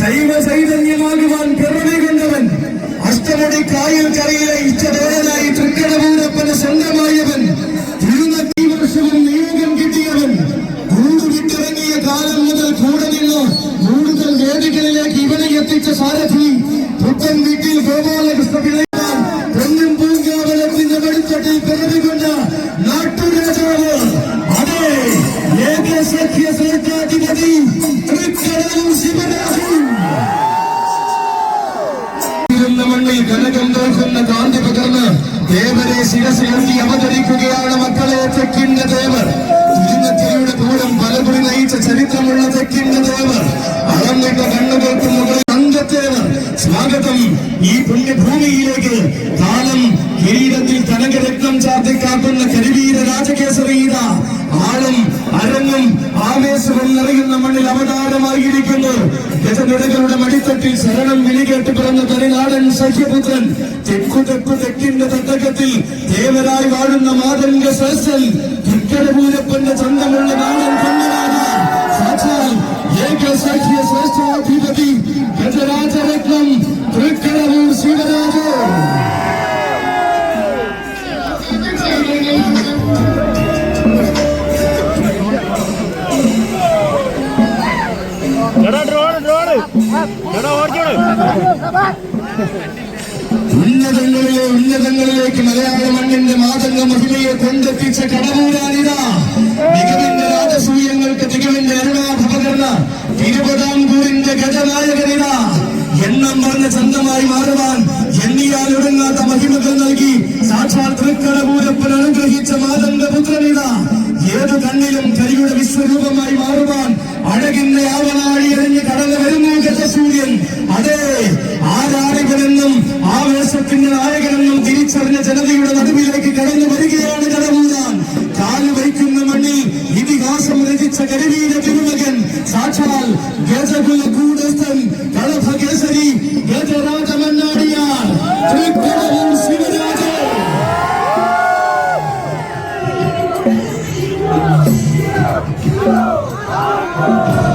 ശൈവ ചൈതന്യമാകുവാൻ പിറവി കൊണ്ടവൻ. അഷ്ടമുടി കായൽ കരയിലെ ഇഷ്ടദേവനായി തൃക്കടപൂരപ്പന് സ്വന്തമായവൻ. ഇരുപത്തി വർഷവും നിയോഗം കിട്ടിയവൻ. കൂട് വിട്ടിറങ്ങിയ കാലം മുതൽ കൂടെ നിന്ന് കൂടുതൽ വേദികളിലേക്ക് ഇവനെ എത്തിച്ച സാരഥി പുത്തൻ വീട്ടിൽ ഗോപാലകൃഷ്ണ പിള്ളയാൻ പൊന്നും പൂങ്കാവലത്തിന്റെ വെളിച്ചട്ടിൽ പിറവികൊണ്ട നാട്ടുരാജാവ്. അതെ ഏകസഖ്യ സ്വേച്ഛാധിപതി തൃക്കടലൂർ ഇരുന്ന മണ്ണിൽ കനകം തോൽക്കുന്ന കാന്തി പകർന്ന് ദേവരെ ശിരസിലെത്തി അവതരിക്കുകയാണ് മക്കളെ തെക്കിന്റെ ദേവർ തിരുനത്തിയുടെ ദൂരം പലകുറി നയിച്ച ചരിത്രമുള്ള തെക്കിന്റെ ദേവർ അളന്നിട്ട കണ്ണുകൾക്ക് മുകളിൽ അംഗത്തേവർ സ്വാഗതം ഈ പുണ്യഭൂമിയിലേക്ക് കാലം കിരീടത്തിൽ തനകരത്നം ചാർത്തി കാക്കുന്ന കരിവീര രാജകേസരീത അവതാരമായിരിക്കുന്നു ഗജനിടകളുടെ മടിത്തട്ടിൽ ശരണം വിളികേട്ട് പിറന്ന തനിനാടൻ സഖ്യപുത്രൻ തെക്കു തെക്കു തെക്കിന്റെ തട്ടകത്തിൽ ദേവരായി വാഴുന്ന മാതന്റെ സഹസ്രൻ തൃക്കടപൂരപ്പന്റെ ചന്തമുള്ള നാടൻ കണ്ണനാണ് സാക്ഷാൽ ഏക സഖ്യ ശ്രേഷ്ഠാധിപതി ഗജരാജരത്നം ഉന്നതങ്ങളിലെ ഉന്നതങ്ങളിലേക്ക് മലയാള മണ്ണിന്റെ മാതംഗ മഹിമയെ കൊണ്ടെത്തിച്ച കടമൂരാണിത മികവിന്റെ രാജസൂയങ്ങൾക്ക് തികവിന്റെ അരുണാഭപകർണ തിരുവിതാംകൂറിന്റെ ഗജനായകനിത എണ്ണം പറഞ്ഞ ചന്തമായി മാറുവാൻ എണ്ണിയാൽ ഒടുങ്ങാത്ത മഹിമകൾ നൽകി സാക്ഷാൽ തൃക്കടപൂരപ്പൻ അനുഗ്രഹിച്ച മാതംഗപുത്രനിത. ഏത് കണ്ണിലും കരിയുടെ വിശ്വരൂപമായി മാറുവാൻ അഴകിന്റെ ആവനാഴി എറിഞ്ഞ് കടന്നു വരുന്നു ഗജസൂര്യൻ അതെ ആരാധകനെന്നും ആവേശത്തിന്റെ നായകനെന്നും തിരിച്ചറിഞ്ഞ ജനതയുടെ നടുവിലേക്ക് കടന്നു വരികയാണ് കടമൂതാൻ. കാൽ വയ്ക്കുന്ന മണ്ണി ഇതിഹാസം രചിച്ച കരുവീര തിരുമകൻ. സാക്ഷാൽ ഗജകുലഗൂഢസ്ഥൻ കളഭ Brasil!